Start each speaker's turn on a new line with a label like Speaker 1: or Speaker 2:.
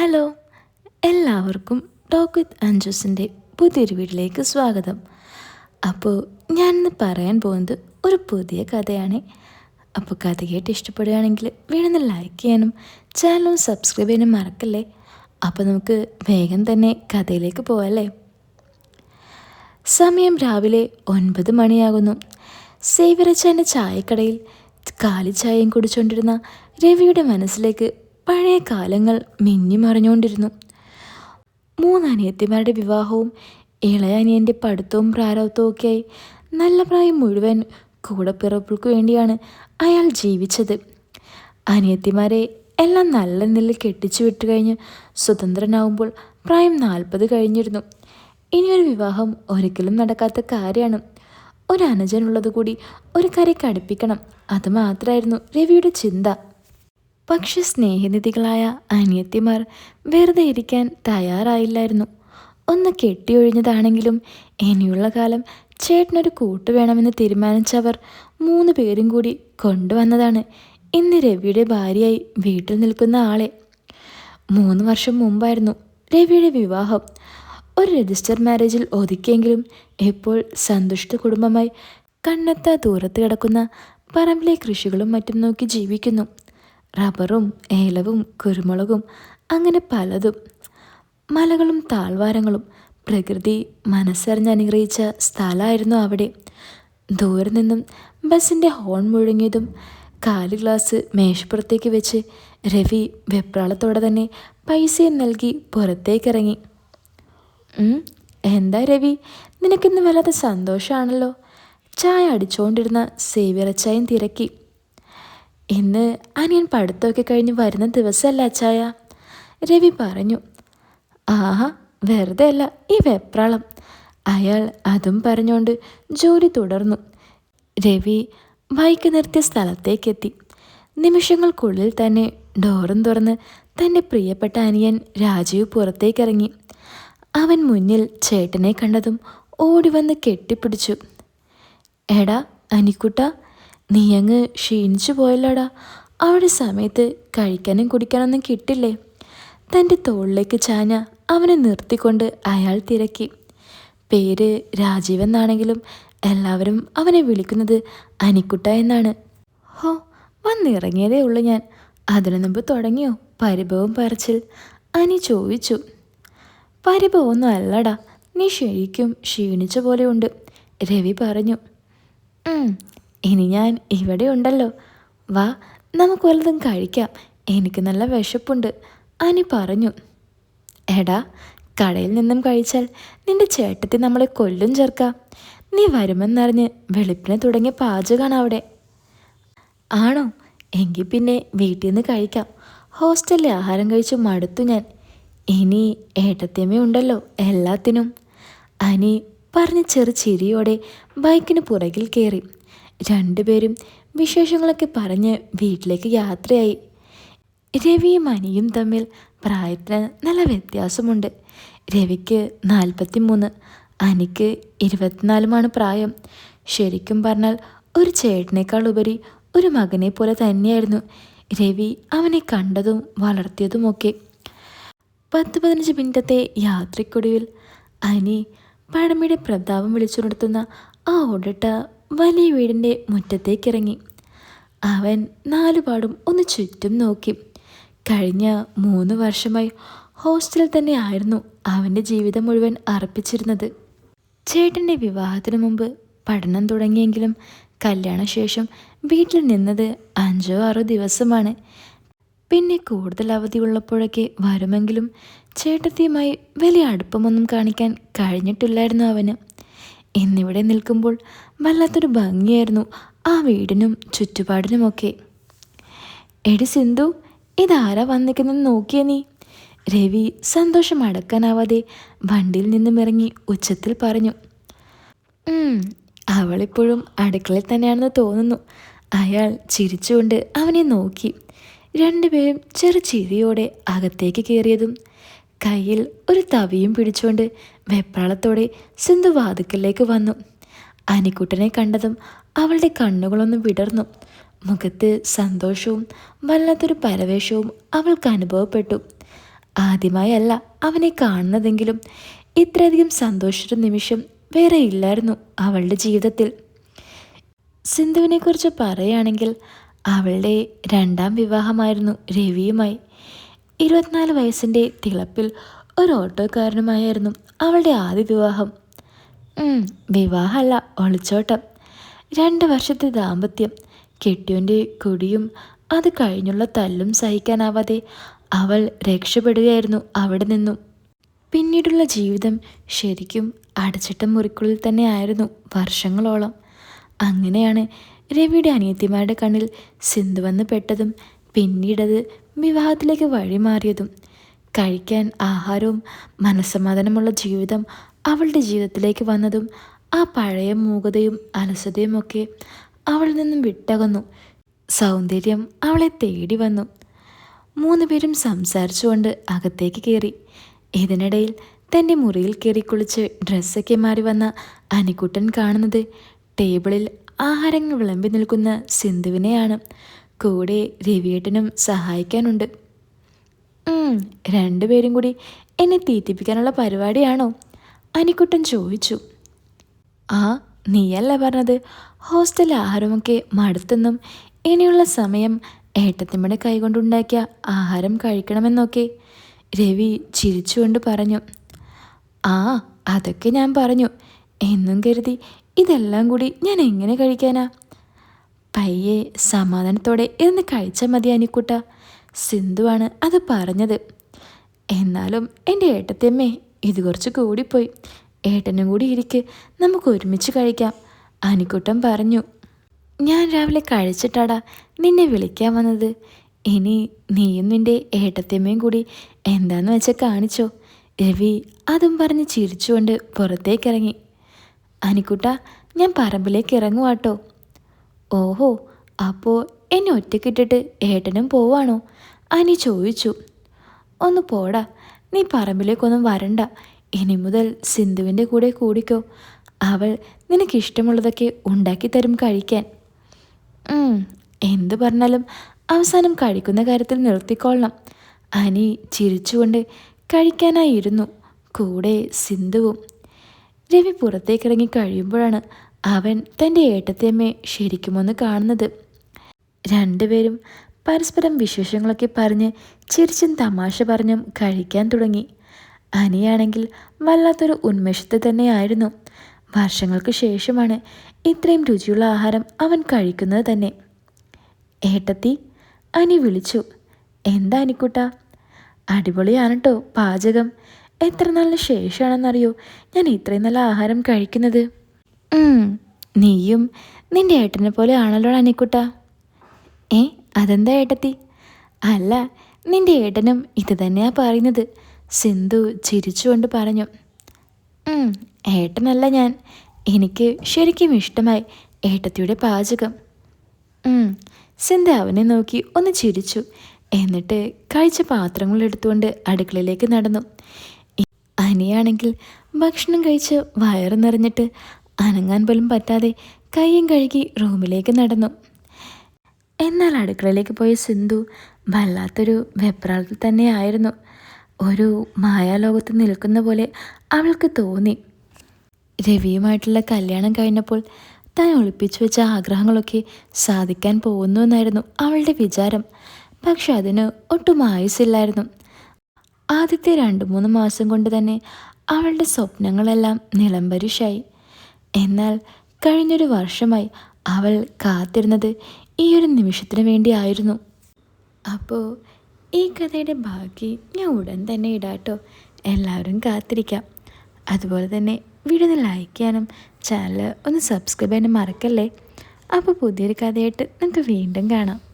Speaker 1: Hello എല്ലാവർക്കും talk with അഞ്ജൂസിന്റെ പുതിയൊരു വീട്ടിലേക്ക് സ്വാഗതം. അപ്പോൾ ഞാനിന്ന് പറയാൻ പോകുന്നത് ഒരു പുതിയ കഥയാണ്. അപ്പോൾ കഥ കേട്ട് ഇഷ്ടപ്പെടുകയാണെങ്കിൽ വേണമെന്ന് ലൈക്ക് ചെയ്യാനും ചാനലും സബ്സ്ക്രൈബ് ചെയ്യാനും മറക്കല്ലേ? അപ്പോൾ നമുക്ക് വേഗം തന്നെ കഥയിലേക്ക് പോകാമല്ലേ സമയം രാവിലെ ഒൻപത് മണിയാകുന്നു. സേവിറച്ചന്റെ ചായക്കടയിൽ കാലി ചായയും കുടിച്ചുകൊണ്ടിരുന്ന രവിയുടെ മനസ്സിലേക്ക് പഴയ കാലങ്ങൾ മിന്നിമറിഞ്ഞുകൊണ്ടിരുന്നു മൂന്നനിയത്തിമാരുടെ വിവാഹവും ഇളയ അനിയന്റെ പഠിത്തവും പ്രാരബ്ധവും ഒക്കെയായി. നല്ല പ്രായം മുഴുവൻ കൂടപ്പിറപ്പുകൾക്ക് വേണ്ടിയാണ് അയാൾ ജീവിച്ചത്. അനിയത്തിമാരെ എല്ലാം നല്ല നിലയിൽ കെട്ടിച്ചു വിട്ടു കഴിഞ്ഞ് സ്വതന്ത്രനാവുമ്പോൾ പ്രായം നാൽപ്പത് കഴിഞ്ഞിരുന്നു. ഇനിയൊരു വിവാഹം ഒരിക്കലും നടക്കാത്ത കാര്യമാണ്. ഒരു അനുജനുള്ളത് കൂടി ഒരു കരയ്ക്ക് അടുപ്പിക്കണം. അത് മാത്രമായിരുന്നു രവിയുടെ ചിന്ത. പക്ഷെ സ്നേഹനിധികളായ അനിയത്തിമാർ വെറുതെ ഇരിക്കാൻ തയ്യാറായില്ലായിരുന്നു. ഒന്ന് കെട്ടിയൊഴിഞ്ഞതാണെങ്കിലും ഇനിയുള്ള കാലം ചേട്ടനൊരു കൂട്ട് വേണമെന്ന് തീരുമാനിച്ചവർ മൂന്ന് പേരും കൂടി കൊണ്ടുവന്നതാണ്. ഇന്ന് രവിയുടെ ഭാര്യയായി വീട്ടിൽ നിൽക്കുന്ന ആളെ. മൂന്ന് വർഷം മുമ്പായിരുന്നു രവിയുടെ വിവാഹം. ഒരു രജിസ്റ്റർ മാരേജിൽ ഒതുക്കിയെങ്കിലും ഇപ്പോൾ സന്തുഷ്ട കുടുംബമായി കണ്ണെത്താ ദൂരത്ത് കിടക്കുന്ന പറമ്പിലെ കൃഷികളും മറ്റും നോക്കി ജീവിക്കുന്നു. റബ്ബറും ഏലവും കുരുമുളകും അങ്ങനെ പലതും. മലകളും താഴ്വാരങ്ങളും പ്രകൃതി മനസ്സറിഞ്ഞ് അനുഗ്രഹിച്ച സ്ഥലമായിരുന്നു അവിടെ. ദൂരെ നിന്നും ബസ്സിന്റെ ഹോൺ മുഴങ്ങിയതും കാൽ ഗ്ലാസ് മേശപ്പുറത്തേക്ക് വെച്ച് രവി വെപ്രാളത്തോടെ തന്നെ പൈസയും നൽകി പുറത്തേക്കിറങ്ങി. എന്താ രവി? നിനക്കിന്ന് വല്ലാത്ത സന്തോഷമാണല്ലോ ചായ അടിച്ചുകൊണ്ടിരുന്ന സേവിയറച്ചായും തിരക്കി. ഇന്ന് അനിയൻ പഠിത്തമൊക്കെ കഴിഞ്ഞ് വരുന്ന ദിവസമല്ല അച്ചായ? രവി പറഞ്ഞു ആഹാ വെറുതെ അല്ല ഈ വെപ്രാളം. അയാൾ അതും പറഞ്ഞുകൊണ്ട് ജോലി തുടർന്നു. രവി ബൈക്ക് നിർത്തിയ സ്ഥലത്തേക്കെത്തി. നിമിഷങ്ങൾക്കുള്ളിൽ തന്നെ ഡോറും തുറന്ന് തന്റെ പ്രിയപ്പെട്ട അനിയൻ രാജീവ് പുറത്തേക്കിറങ്ങി. അവൻ മുന്നിൽ ചേട്ടനെ കണ്ടതും ഓടിവന്ന് കെട്ടിപ്പിടിച്ചു. എടാ അനിക്കുട്ട നീ അങ്ങ് ക്ഷീണിച്ചു പോയല്ലോടാ. അവിടെ സമയത്ത് കഴിക്കാനും കുടിക്കാനൊന്നും കിട്ടില്ലേ? തന്റെ തോളിലേക്ക് ചാഞ്ഞ അവനെ നിർത്തിക്കൊണ്ട് അയാൾ തിരക്കി. പേര് രാജീവ് എന്നാണെങ്കിലും എല്ലാവരും അവനെ വിളിക്കുന്നത് അനിക്കുട്ട എന്നാണ്. ഹോ വന്നിറങ്ങിയതേ ഉള്ളൂ ഞാൻ. അതിനു മുമ്പ് തുടങ്ങിയോ? പരിഭവം പറച്ചിൽ. അനി ചോദിച്ചു. പരിഭവമൊന്നും അല്ലടാ. നീ ശരിക്കും ക്ഷീണിച്ച പോലെയുണ്ട് രവി പറഞ്ഞു. ഇനി ഞാൻ ഇവിടെ ഉണ്ടല്ലോ. വാ നമുക്ക് വല്ലതും കഴിക്കാം. എനിക്ക് നല്ല വിശപ്പുണ്ട്. അനി പറഞ്ഞു. എടാ കടയിൽ നിന്നും കഴിച്ചാൽ നിന്റെ ചേട്ടത്തി നമ്മളെ കൊല്ലും ചേർക്കാം നീ വരുമെന്നറിഞ്ഞ് വെളുപ്പിനെ തുടങ്ങിയ പാചകമാണ് അവിടെ. ആണോ? എങ്കിൽ പിന്നെ വീട്ടിൽ നിന്ന് കഴിക്കാം. ഹോസ്റ്റലിലെ ആഹാരം കഴിച്ചു മടുത്തു ഞാൻ. ഇനി ഏട്ടത്തിയമ്മ ഉണ്ടല്ലോ എല്ലാത്തിനും. അനി പറഞ്ഞ് ചെറു ചിരിയോടെ ബൈക്കിന് പുറകിൽ കയറി രണ്ടുപേരും വിശേഷങ്ങളൊക്കെ പറഞ്ഞ് വീട്ടിലേക്ക് യാത്രയായി. രവിയും അനിയും തമ്മിൽ പ്രായത്തിന് നല്ല വ്യത്യാസമുണ്ട്. രവിക്ക് നാൽപ്പത്തി മൂന്ന് അനിക്ക് ഇരുപത്തിനാലുമാണ് പ്രായം. ശരിക്കും പറഞ്ഞാൽ ഒരു ചേട്ടനേക്കാൾ ഉപരി ഒരു മകനെ പോലെ തന്നെയായിരുന്നു. രവി അവനെ കണ്ടതും വളർത്തിയതുമൊക്കെ. പത്ത് പതിനഞ്ച് മിനിറ്റത്തെ യാത്രയ്ക്കൊടുവിൽ അനി പഴമയുടെ പ്രതാപം വിളിച്ചുണർത്തുന്ന ആ ഓടിട്ട വലിയ വീടിന്റെ മുറ്റത്തേക്കിറങ്ങി. അവൻ നാലുപാടും ഒന്ന് ചുറ്റും നോക്കി. കഴിഞ്ഞ മൂന്ന് വർഷമായി ഹോസ്റ്റലിൽ തന്നെ ആയിരുന്നു അവന്റെ ജീവിതം മുഴുവൻ അർപ്പിച്ചിരുന്നത്. ചേട്ടന്റെ വിവാഹത്തിന് മുമ്പ് പഠനം തുടങ്ങിയെങ്കിലും കല്യാണശേഷം വീട്ടിൽ നിന്നത് അഞ്ചോ ആറോ ദിവസമാണ്. പിന്നെ കൂടുതൽ അവധി ഉള്ളപ്പോഴൊക്കെ വരുമെങ്കിലും ചേട്ടത്തിയുമായി വലിയ അടുപ്പമൊന്നും കാണിക്കാൻ കഴിഞ്ഞിട്ടില്ലായിരുന്നു അവന്. ഇന്നിവിടെ നിൽക്കുമ്പോൾ വല്ലാത്തൊരു ഭംഗിയായിരുന്നു ആ വീടിനും ചുറ്റുപാടിനുമൊക്കെ. എടി സിന്ധു ഇതാരാ വന്നിരിക്കുന്നെന്ന് നോക്കിയ നീ? രവി സന്തോഷം അടക്കാനാവാതെ വണ്ടിയിൽ നിന്നും ഇറങ്ങി ഉച്ചത്തിൽ പറഞ്ഞു. അവളിപ്പോഴും അടുക്കളയിൽ തന്നെയാണെന്ന് തോന്നുന്നു. അയാൾ ചിരിച്ചുകൊണ്ട് അവനെ നോക്കി. രണ്ടുപേരും ചെറു ചിരിയോടെ അകത്തേക്ക് കയറിയതും കയ്യിൽ ഒരു തവിയും പിടിച്ചുകൊണ്ട് വെപ്രാളത്തോടെ സിന്ധു വാതുക്കലേക്ക് വന്നു. അനിക്കുട്ടനെ കണ്ടതും അവളുടെ കണ്ണുകളൊന്ന് വിടർന്നു. മുഖത്ത് സന്തോഷവും വല്ലാത്തൊരു പരവേഷവും അവൾക്ക് അനുഭവപ്പെട്ടു. ആദ്യമായല്ല അവനെ കാണുന്നതെങ്കിലും ഇത്രയധികം സന്തോഷിച്ച നിമിഷം വേറെ ഇല്ലായിരുന്നു അവളുടെ ജീവിതത്തിൽ. സിന്ധുവിനെക്കുറിച്ച് പറയുകയാണെങ്കിൽ അവളുടെ രണ്ടാം വിവാഹമായിരുന്നു രവിയുമായി. ഇരുപത്തിനാല് വയസ്സിന്റെ തിളപ്പിൽ ഒരു ഓട്ടോക്കാരനുമായിരുന്നു അവളുടെ ആദ്യ വിവാഹം. വിവാഹമല്ല ഒളിച്ചോട്ടം. രണ്ട് വർഷത്തെ ദാമ്പത്യം. കെട്ടിയോന്റെ കൊടിയും അത് കഴിഞ്ഞുള്ള തല്ലും സഹിക്കാനാവാതെ അവൾ രക്ഷപ്പെടുകയായിരുന്നു അവിടെ നിന്നും. പിന്നീടുള്ള ജീവിതം ശരിക്കും അടച്ചിട്ട മുറിക്കുള്ളിൽ തന്നെ ആയിരുന്നു വർഷങ്ങളോളം. അങ്ങനെയാണ് രവിയുടെ അനിയത്തിമാരുടെ കണ്ണിൽ സിന്ധു വന്ന് പെട്ടതും പിന്നീടത് വിവാഹത്തിലേക്ക് വഴിമാറിയതും കഴിക്കാൻ ആഹാരവും മനസ്സമാധാനമുള്ള ജീവിതം അവളുടെ ജീവിതത്തിലേക്ക് വന്നതും ആ പഴയ മൂകതയും അലസതയും ഒക്കെ അവളിൽ നിന്നും വിട്ടകന്നു. സൗന്ദര്യം അവളെ തേടി വന്നു. മൂന്ന് പേരും സംസാരിച്ചുകൊണ്ട് അകത്തേക്ക് കയറി ഇതിനിടയിൽ തന്റെ മുറിയിൽ കയറി കുളിച്ച് ഡ്രസ്സൊക്കെ മാറി വന്ന അനിക്കുട്ടൻ കാണുന്നത് ടേബിളിൽ ആഹാരങ്ങൾ വിളമ്പി നിൽക്കുന്ന സിന്ധുവിനെയാണ്. കൂടെ രവിയേട്ടനും സഹായിക്കാനുണ്ട്. രണ്ടുപേരും കൂടി എന്നെ തീറ്റിപ്പിക്കാനുള്ള പരിപാടിയാണോ? അനിക്കുട്ടൻ ചോദിച്ചു. ആ നീയല്ല പറഞ്ഞത്. ഹോസ്റ്റൽ ആഹാരമൊക്കെ മടുത്തെന്നും ഇനിയുള്ള സമയം ഏട്ടത്തിമ്മയുടെ കൈകൊണ്ടുണ്ടാക്കിയ ആഹാരം കഴിക്കണമെന്നൊക്കെ രവി ചിരിച്ചുകൊണ്ട് പറഞ്ഞു. ആ അതൊക്കെ ഞാൻ പറഞ്ഞു. എന്നും കരുതി ഇതെല്ലാം കൂടി ഞാൻ എങ്ങനെ കഴിക്കാനാ? പയ്യെ സമാധാനത്തോടെ ഇരുന്ന് കഴിച്ചാൽ മതി അനിക്കുട്ട. സിന്ധുവാണ് അത് പറഞ്ഞത്. എന്നാലും എന്റെ ഏട്ടത്തിയമ്മേ ഇത് കുറച്ച് കൂടിപ്പോയി. ഏട്ടനും കൂടി ഇരിക്ക്. നമുക്ക് ഒരുമിച്ച് കഴിക്കാം. അനിക്കുട്ടൻ പറഞ്ഞു. ഞാൻ രാവിലെ കഴിച്ചിട്ടാടാ നിന്നെ വിളിക്കാൻ വന്നത്. ഇനി നീയും നിന്റെ ഏട്ടത്തിയമ്മയും കൂടി എന്താന്ന് വെച്ചാൽ കാണിച്ചോ. രവി അതും പറഞ്ഞ് ചിരിച്ചുകൊണ്ട് പുറത്തേക്കിറങ്ങി. അനിക്കുട്ട ഞാൻ പറമ്പിലേക്ക് ഇറങ്ങുവാട്ടോ. ഓഹോ അപ്പോൾ എന്നെ ഒറ്റക്കിട്ടിട്ട് ഏട്ടനും പോവാണോ? അനി ചോദിച്ചു. ഒന്ന് പോടാ നീ പറമ്പിലേക്കൊന്നും വരണ്ട. ഇനി മുതൽ സിന്ധുവിന്റെ കൂടെ കൂടിക്കോ. അവൾ നിനക്കിഷ്ടമുള്ളതൊക്കെ ഉണ്ടാക്കി തരും കഴിക്കാൻ എന്ത് പറഞ്ഞാലും അവസാനം കഴിക്കുന്ന കാര്യത്തിൽ നിർത്തിക്കൊള്ളണം അനി ചിരിച്ചുകൊണ്ട് കഴിക്കാനായിരുന്നു കൂടെ സിന്ധുവും രവി പുറത്തേക്കിറങ്ങി കഴിയുമ്പോഴാണ് അവൻ തന്റെ ഏട്ടത്തിയമ്മയെ ശരിക്കുമൊന്ന് കാണുന്നത്. രണ്ടുപേരും പരസ്പരം വിശേഷങ്ങളൊക്കെ പറഞ്ഞ് ചിരിച്ചും തമാശ പറഞ്ഞും കഴിക്കാൻ തുടങ്ങി. അനിയാണെങ്കിൽ വല്ലാത്തൊരു ഉന്മേഷത്തെ തന്നെയായിരുന്നു. വർഷങ്ങൾക്ക് ശേഷമാണ് ഇത്രയും രുചിയുള്ള ആഹാരം അവൻ കഴിക്കുന്നത് തന്നെ. ഏട്ടത്തി അനി വിളിച്ചു എന്താ അനിക്കുട്ട? അടിപൊളിയാണ് കേട്ടോ പാചകം. എത്ര നാളിന് ശേഷമാണെന്നറിയോ? ഞാൻ ഇത്രയും നല്ല ആഹാരം കഴിക്കുന്നത്. നീയും നിന്റെ ഏട്ടനെ പോലെ ആണല്ലോ അനിക്കുട്ട. ഏ അതെന്താ ഏട്ടത്തി? അല്ല നിന്റെ ഏട്ടനും ഇത് തന്നെയാ പറയുന്നത്. സിന്ധു ചിരിച്ചുകൊണ്ട് പറഞ്ഞു. ഏട്ടനല്ല ഞാൻ. എനിക്ക് ശരിക്കും ഇഷ്ടമായി ഏട്ടത്തിയുടെ പാചകം. സിന്ധു അവനെ നോക്കി ഒന്ന് ചിരിച്ചു. എന്നിട്ട് കഴിച്ച പാത്രങ്ങൾ എടുത്തുകൊണ്ട് അടുക്കളയിലേക്ക് നടന്നു. അനിയാണെങ്കിൽ ഭക്ഷണം കഴിച്ച് വയറ് നിറഞ്ഞിട്ട് അനങ്ങാൻ പോലും പറ്റാതെ കൈയും കഴുകി റൂമിലേക്ക് നടന്നു. എന്നാൽ അടുക്കളയിലേക്ക് പോയ സിന്ധു വല്ലാത്തൊരു വെപ്രാളത്തിൽ തന്നെയായിരുന്നു ഒരു മായാലോകത്ത് നിൽക്കുന്ന പോലെ അവൾക്ക് തോന്നി. രവിയുമായിട്ടുള്ള കല്യാണം കഴിഞ്ഞപ്പോൾ താൻ ഒളിപ്പിച്ചു വെച്ച ആഗ്രഹങ്ങളൊക്കെ സാധിക്കാൻ പോകുന്നു എന്നായിരുന്നു അവളുടെ വിചാരം. പക്ഷെ അതിന് ഒട്ടും ആയുസില്ലായിരുന്നു ആദ്യത്തെ രണ്ട് മൂന്ന് മാസം കൊണ്ട് തന്നെ അവളുടെ സ്വപ്നങ്ങളെല്ലാം നിലംപരിശായി. എന്നാൽ കഴിഞ്ഞൊരു വർഷമായി അവൾ കാത്തിരുന്നത് ഈ ഒരു നിമിഷത്തിന് വേണ്ടിയായിരുന്നു. അപ്പോൾ ഈ കഥയുടെ ബാക്കി ഞാൻ ഉടൻ തന്നെ ഇടാട്ടോ. എല്ലാവരും കാത്തിരിക്കാം. അതുപോലെ തന്നെ വീഡിയോ ഒന്ന് ലൈക്ക് ചെയ്യാനും ചാനൽ ഒന്ന് സബ്സ്ക്രൈബ് ചെയ്യാനും മറക്കല്ലേ? അപ്പോൾ പുതിയൊരു കഥയായിട്ട് നമുക്ക് വീണ്ടും കാണാം.